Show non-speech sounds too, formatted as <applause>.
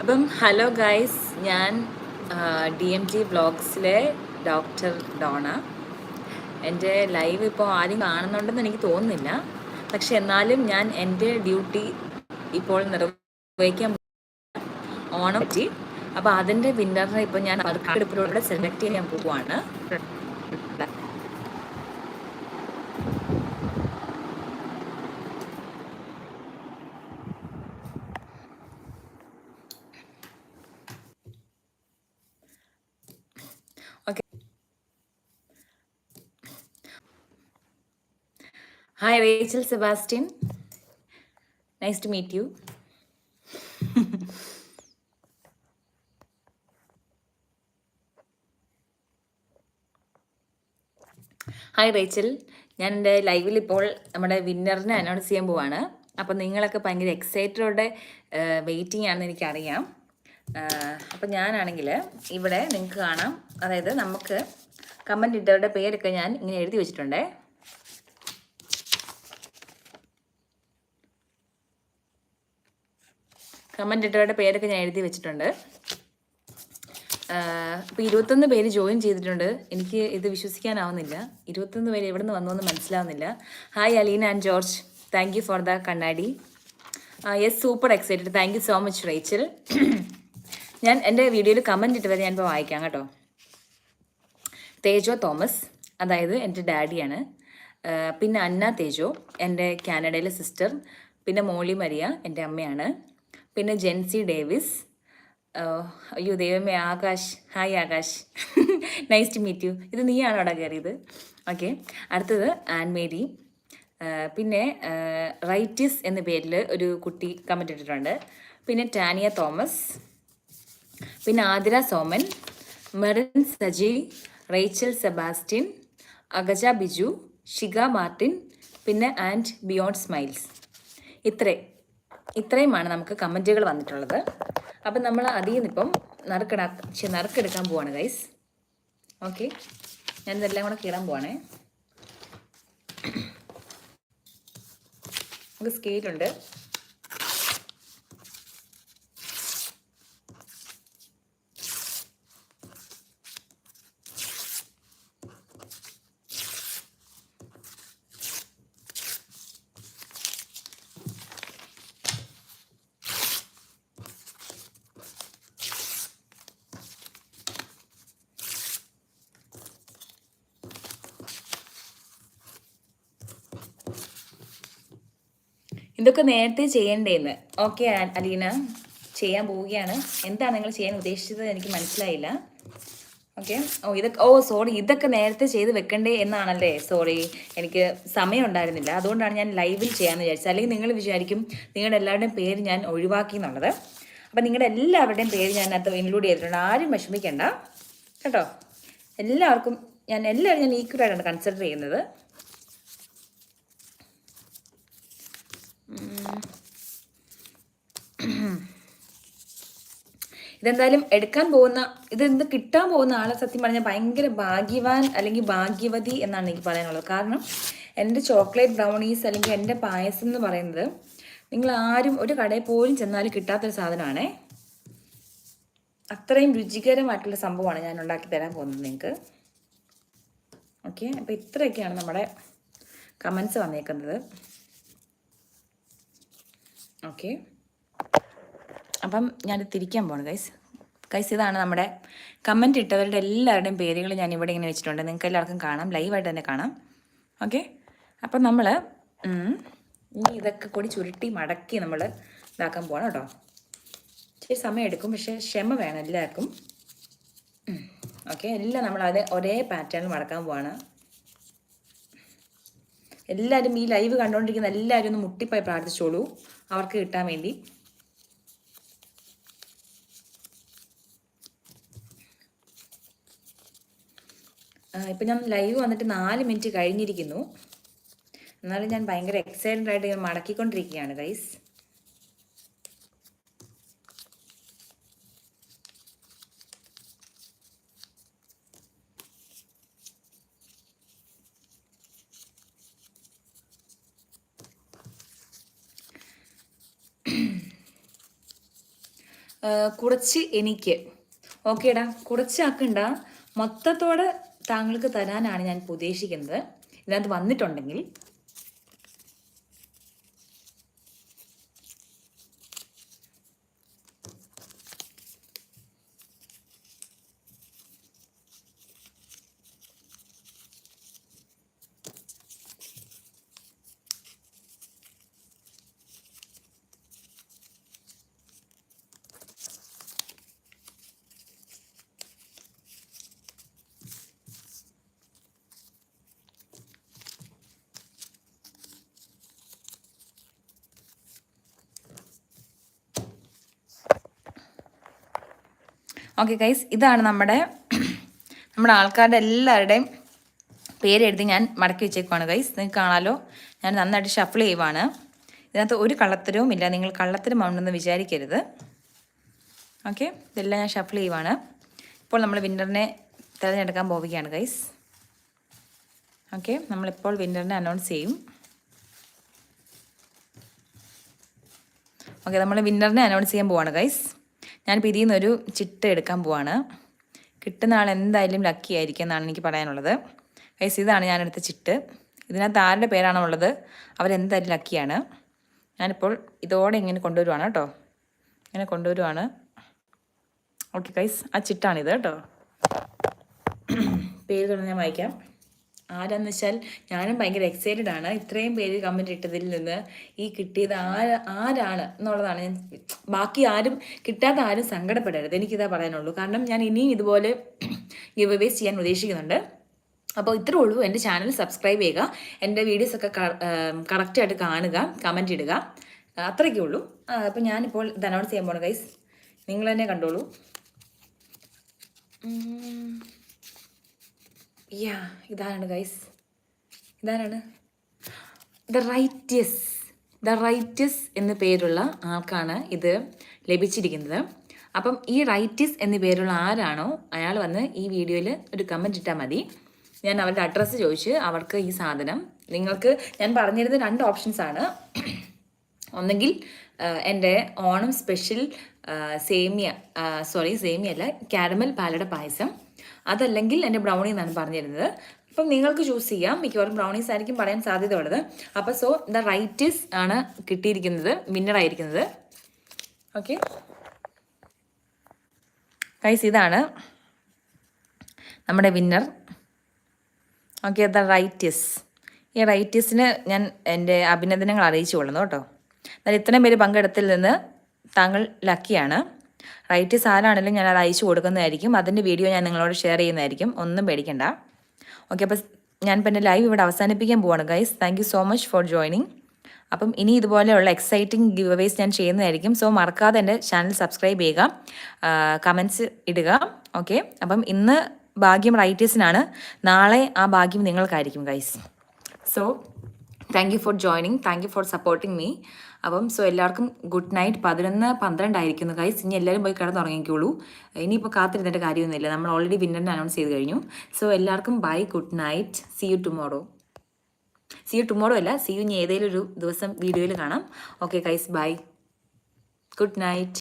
അപ്പം hello guys ഞാൻ D M G വ്ളോഗ്സിലെ ഡോക്ടർ ഡോണ. എന്റെ ലൈവ് ഇപ്പോൾ ആരും കാണുന്നുണ്ടെന്ന് എനിക്ക് തോന്നുന്നില്ല. പക്ഷെ എന്നാലും ഞാൻ എന്റെ ഡ്യൂട്ടി ഇപ്പോൾ നിർവഹിക്കാൻ ഓണം പറ്റി. അപ്പോൾ അതിന്റെ വിന്നറിനെ ഇപ്പോൾ ഞാൻ എടുപ്പിലൂടെ സെലക്ട് ചെയ്യാൻ പോവുകയാണ്. Hi Rachel Sebastian nice to meet you hi Rachel ഞാൻ എന്റെ ലൈവിൽ ഇപ്പോൾ നമ്മുടെ വിന്നറിനെ അനൗൺസ് ചെയ്യാൻ പോവാണ്. അപ്പം നിങ്ങളൊക്കെ ഭയങ്കര എക്സൈറ്റഡോടെ വെയിറ്റിംഗ് ആണെന്ന് എനിക്കറിയാം. അപ്പം ഞാനാണെങ്കിൽ ഇവിടെ നിങ്ങൾക്ക് കാണാം. അതായത് നമുക്ക് കമന്റ് ഇട്ടവരുടെ പേരൊക്കെ ഞാൻ ഇങ്ങനെ എഴുതി വെച്ചിട്ടുണ്ടേ. കമന്റ് ഇട്ടവരുടെ പേരൊക്കെ ഞാൻ എഴുതി വെച്ചിട്ടുണ്ട്. ഇപ്പോൾ ഇരുപത്തൊന്ന് പേര് ജോയിൻ ചെയ്തിട്ടുണ്ട്. എനിക്ക് ഇത് വിശ്വസിക്കാനാവുന്നില്ല. ഇരുപത്തൊന്ന് പേര് എവിടെ നിന്ന് വന്നു എന്ന് മനസ്സിലാവുന്നില്ല. Hi Aleena and George thank you for the കണ്ണാടി. Yes super excited thank you so much Rachel ഞാൻ എന്റെ വീഡിയോയിൽ കമന്റ് ഇട്ട് വരെ ഞാനിപ്പോൾ വായിക്കാം കേട്ടോ. തേജോ തോമസ് അതായത് എന്റെ ഡാഡിയാണ്. പിന്നെ അന്ന തേജോ എന്റെ കാനഡയിലെ സിസ്റ്റർ പിന്നെ മോളി മരിയ എന്റെ അമ്മയാണ്. പിന്നെ ജെൻസി ഡേവിസ് അയ്യോ ദൈവമേ Akash. Hi Akash. Nice to meet you ഇത് നീയാണോ അവിടെ കയറിയത്? ഓക്കെ അടുത്തത് ആൻ മേരി പിന്നെ റൈറ്റിസ് എന്ന പേരിൽ ഒരു കുട്ടി കമന്റ് ഇട്ടിട്ടുണ്ട്. പിന്നെ ടാനിയ തോമസ് പിന്നെ Athira Soman Merin Saji Rachel Sebastian Agaja Biju Shiga Martin പിന്നെ ആൻഡ് ബിയോണ്ട് സ്മൈൽസ്. ഇത്രേ. ഇത്രയുമാണ് നമുക്ക് കമന്റുകൾ വന്നിട്ടുള്ളത്. അപ്പം നമ്മൾ അതിൽ നിന്നിപ്പം നറുക്കെടാ നറുക്കെടുക്കാൻ പോവാണ് ഗൈസ് ഓക്കെ ഞാൻ ഇതെല്ലാം കൂടെ കീറാൻ പോവാണേ. നമുക്ക് സ്കെയിലുണ്ട് ഇതൊക്കെ നേരത്തെ ചെയ്യണ്ടേന്ന്. ഓക്കെ അലീന. ചെയ്യാൻ പോവുകയാണ്. എന്താണ് നിങ്ങൾ ചെയ്യാൻ ഉദ്ദേശിച്ചത് എനിക്ക് മനസ്സിലായില്ല. ഓക്കെ ഓ ഇതൊക്കെ ഓ സോറി ഇതൊക്കെ നേരത്തെ ചെയ്ത് വെക്കണ്ടേ എന്നാണല്ലേ? സോറി എനിക്ക് സമയം ഉണ്ടായിരുന്നില്ല അതുകൊണ്ടാണ് ഞാൻ ലൈവിൽ ചെയ്യാമെന്ന് വിചാരിച്ചത്. അല്ലെങ്കിൽ നിങ്ങൾ വിചാരിക്കും നിങ്ങളുടെ എല്ലാവരുടെയും പേര് ഞാൻ ഒഴിവാക്കി എന്നുള്ളത്. അപ്പം നിങ്ങളുടെ എല്ലാവരുടെയും പേര് ഞാൻ അതിനകത്ത് ഇൻക്ലൂഡ് ചെയ്തിട്ടുണ്ട്. ആരും വിഷമിക്കണ്ട. കേട്ടോ? എല്ലാവർക്കും ഞാൻ എല്ലാവരും ഞാൻ ഈക്വലായിട്ടാണ് കൺസിഡർ ചെയ്യുന്നത്. <clears throat> ഇതെന്തായാലും എടുക്കാൻ പോകുന്ന ഇതെന്ത് കിട്ടാൻ പോകുന്ന ആളെ സത്യം പറഞ്ഞാൽ ഭയങ്കര ഭാഗ്യവാൻ അല്ലെങ്കിൽ ഭാഗ്യവതി എന്നാണ് എനിക്ക് പറയാനുള്ളത്. കാരണം എന്റെ ചോക്ലേറ്റ് ബ്രൗണീസ് അല്ലെങ്കിൽ എന്റെ പായസം എന്ന് പറയുന്നത് നിങ്ങൾ ആരും ഒരു കടയിൽ പോലും ചെന്നാലും കിട്ടാത്തൊരു സാധനമാണേ. അത്രയും രുചികരമായിട്ടുള്ള സംഭവമാണ് ഞാൻ ഉണ്ടാക്കി തരാൻ പോകുന്നത് നിങ്ങൾക്ക്. ഓക്കെ അപ്പോൾ ഇത്രയൊക്കെയാണ് നമ്മുടെ കമൻസ് വന്നേക്കുന്നത്. ഓക്കെ അപ്പം ഞാൻ തിരിക്കാൻ പോണു ഗൈസ് ഗൈസ് ഇതാണ് നമ്മുടെ കമന്റ് ഇട്ടവരുടെ എല്ലാവരുടെയും പേരുകൾ ഞാൻ ഇവിടെ ഇങ്ങനെ വെച്ചിട്ടുണ്ട്. നിങ്ങൾക്ക് എല്ലാവർക്കും കാണാം ലൈവായിട്ട് തന്നെ കാണാം. ഓക്കെ അപ്പം നമ്മൾ ഇനി ഇതൊക്കെ കൂടി ചുരുട്ടി മടക്കി നമ്മൾ ഇതാക്കാൻ പോകണം കേട്ടോ. ഇച്ചിരി സമയം എടുക്കും പക്ഷേ ക്ഷമ വേണം എല്ലാവർക്കും. ഓക്കെ എല്ലാം നമ്മൾ അത് ഒരേ പാറ്റേണിൽ മടക്കാൻ പോവാണ്. എല്ലാവരും ഈ ലൈവ് കണ്ടുകൊണ്ടിരിക്കുന്ന എല്ലാവരും ഒന്ന് മുട്ടിപ്പോയി പ്രാർത്ഥിച്ചോളൂ. അവർക്ക് കിട്ടാൻ വേണ്ടി. ഇപ്പം ഞാൻ ലൈവ് വന്നിട്ട് നാല് മിനിറ്റ് കഴിഞ്ഞിരിക്കുന്നു. എന്നാലും ഞാൻ ഭയങ്കര എക്സൈറ്റഡ് ആയിട്ട് ഞാൻ മടക്കിക്കൊണ്ടിരിക്കുകയാണ് ഗൈസ് കുറച്ച് എനിക്ക്. ഓക്കേടാ കുറച്ചാക്കണ്ട മൊത്തത്തോടെ താങ്കൾക്ക് തരാനാണ് ഞാൻ ഉദ്ദേശിക്കുന്നത്. ഇതിനകത്ത് വന്നിട്ടുണ്ടെങ്കിൽ ഓക്കെ ഗൈസ് ഇതാണ് നമ്മുടെ നമ്മുടെ ആൾക്കാരുടെ എല്ലാവരുടെയും പേരെഴുതി ഞാൻ മടക്കി വെച്ചേക്കുവാണ് ഗൈസ് നിങ്ങൾക്ക് കാണാലോ. ഞാൻ നന്നായിട്ട് ഷഫിൾ ചെയ്യുവാണ്. ഇതിനകത്ത് ഒരു കള്ളത്തരവും ഇല്ല. നിങ്ങൾ കള്ളത്തരം ഉണ്ടെന്ന് വിചാരിക്കരുത്. ഓക്കെ ഇതെല്ലാം ഞാൻ ഷഫിൾ ചെയ്യുവാണ്. ഇപ്പോൾ നമ്മൾ വിന്ററിനെ തിരഞ്ഞെടുക്കാൻ പോവുകയാണ് ഗൈസ് ഓക്കെ നമ്മളിപ്പോൾ വിന്ററിനെ അനൗൺസ് ചെയ്യും. ഓക്കെ നമ്മൾ വിന്നറിനെ അനൗൺസ് ചെയ്യാൻ പോവാണ് ഗൈസ് ഞാനിപ്പോൾ ഇതിൽ നിന്നൊരു ചിട്ട എടുക്കാൻ പോവാണ്. കിട്ടുന്ന ആൾ എന്തായാലും ലക്കി ആയിരിക്കും എന്നാണ് എനിക്ക് പറയാനുള്ളത്. ഗൈസ് ഇതാണ് ഞാൻ എടുത്ത ചിട്ട്. ഇതിനകത്ത് ആരുടെ പേരാണോ ഉള്ളത് അവരെന്തായാലും ലക്കിയാണ് ഞാനിപ്പോൾ ഇതോടെ ഇങ്ങനെ കൊണ്ടുവരുവാണ് കേട്ടോ. ഇങ്ങനെ കൊണ്ടുവരുവാണ്. ഓക്കെ ഗൈസ് ആ ചിട്ടാണിത് കേട്ടോ. പേര് തുടർന്ന് ഞാൻ വായിക്കാം. ആരാന്ന് വെച്ചാൽ ഞാനും ഭയങ്കര എക്സൈറ്റഡ് ആണ്. ഇത്രയും പേര് കമന്റ് ഇട്ടതിൽ നിന്ന് ഈ കിട്ടിയത് ആര് ആരാണ് എന്നുള്ളതാണ് ഞാൻ ബാക്കി ആരും കിട്ടാത്ത ആരും സങ്കടപ്പെടരുത്. എനിക്കിതാ പറയാനുള്ളൂ. കാരണം ഞാൻ ഇനിയും ഇതുപോലെ ഗിവ് അവേസ് ചെയ്യാൻ ഉദ്ദേശിക്കുന്നുണ്ട്. അപ്പോൾ ഇത്രേ ഉള്ളൂ. എന്റെ ചാനൽ സബ്സ്ക്രൈബ് ചെയ്യുക. എന്റെ വീഡിയോസൊക്കെ കറക്റ്റായിട്ട് കാണുക കമന്റ് ഇടുക. അത്രയ്ക്കേ ഉള്ളൂ. അപ്പോൾ ഞാനിപ്പോൾ ഇത് അനൗൺസ് ചെയ്യാൻ പോണ ഗൈസ് നിങ്ങൾ തന്നെ കണ്ടോളൂ. യാ ഇതാണ് ഗൈസ് ഇതാരാണ്? ദ റൈറ്റസ് ദ റൈറ്റസ് എന്ന പേരുള്ള ആൾക്കാണ് ഇത് ലഭിച്ചിരിക്കുന്നത്. അപ്പം ഈ റൈറ്റസ് എന്ന പേരുള്ള ആരാണോ അയാൾ വന്ന് ഈ വീഡിയോയിൽ ഒരു കമന്റ് ഇട്ടാൽ മതി. ഞാൻ അവരുടെ അഡ്രസ്സ് ചോദിച്ച് അവർക്ക് ഈ സാധനം നിങ്ങൾക്ക് ഞാൻ പറഞ്ഞിരുന്ന രണ്ട് ഓപ്ഷൻസ് ആണ്. ഒന്നെങ്കിൽ എന്റെ ഓണം സ്പെഷ്യൽ സേമിയ സോറി സേമിയ അല്ല കാരമൽ പാലട പായസം. അതല്ലെങ്കിൽ എന്റെ ബ്രൗണി എന്നാണ് പറഞ്ഞിരുന്നത്. അപ്പം നിങ്ങൾക്ക് ചൂസ് ചെയ്യാം. മിക്കവാറും ബ്രൗണീസ് ആയിരിക്കും പറയാൻ സാധ്യത ഉള്ളത് അപ്പോൾ സോ ദ റൈറ്റസ് ആണ് കിട്ടിയിരിക്കുന്നത് വിന്നറായിരിക്കുന്നത് ഓക്കെ കൈസ് ഇതാണ് നമ്മുടെ വിന്നർ ഓക്കെ ദ റൈറ്റസ് ഈ റൈറ്റിസിന് ഞാൻ എന്റെ അഭിനന്ദനങ്ങൾ അറിയിച്ചു കൊള്ളുന്നു കേട്ടോ. എന്നാൽ ഇത്രയും പേര് പങ്കെടുത്തിൽ നിന്ന് താങ്കൾ ലക്കിയാണ് റൈറ്റസ് സാധനമാണെങ്കിലും ഞാൻ അത് അയച്ചു കൊടുക്കുന്നതായിരിക്കും. അതിന്റെ വീഡിയോ ഞാൻ നിങ്ങളോട് ഷെയർ ചെയ്യുന്നതായിരിക്കും. ഒന്നും പേടിക്കണ്ട. ഓക്കെ അപ്പോൾ ഇപ്പം എന്റെ ലൈവ് ഇവിടെ അവസാനിപ്പിക്കാൻ പോവാണ് guys thank so much for joining അപ്പം ഇനി ഇതുപോലെയുള്ള എക്സൈറ്റിംഗ് ഗിവ് ഞാൻ ചെയ്യുന്നതായിരിക്കും. സോ മറക്കാതെ എന്റെ ചാനൽ സബ്സ്ക്രൈബ് ചെയ്യുക കമൻസ് ഇടുക. ഓക്കെ അപ്പം ഇന്ന് ഭാഗ്യം റൈറ്റേഴ്സിനാണ് നാളെ ആ ഭാഗ്യം നിങ്ങൾക്കായിരിക്കും guys so thank you for joining thank you for supporting me അപ്പം സോ എല്ലാവർക്കും ഗുഡ് നൈറ്റ് പതിനൊന്ന് പന്ത്രണ്ടായിരിക്കുന്നു കൈസ് ഇനി എല്ലാവരും പോയി കിടന്നുറങ്ങിക്കോളൂ ഇനിയിപ്പോൾ കാത്തിരുന്നിട്ട് കാര്യമൊന്നുമില്ല. നമ്മൾ ഓൾറെഡി വിന്നറിനെ അനൗൺസ് ചെയ്ത് കഴിഞ്ഞു. സോ എല്ലാവർക്കും bye good night see you tomorrow see you tomorrow അല്ല സി യു ഇനി ഏതെങ്കിലും ഒരു ദിവസം വീഡിയോയിൽ കാണാം. Okay guys bye good night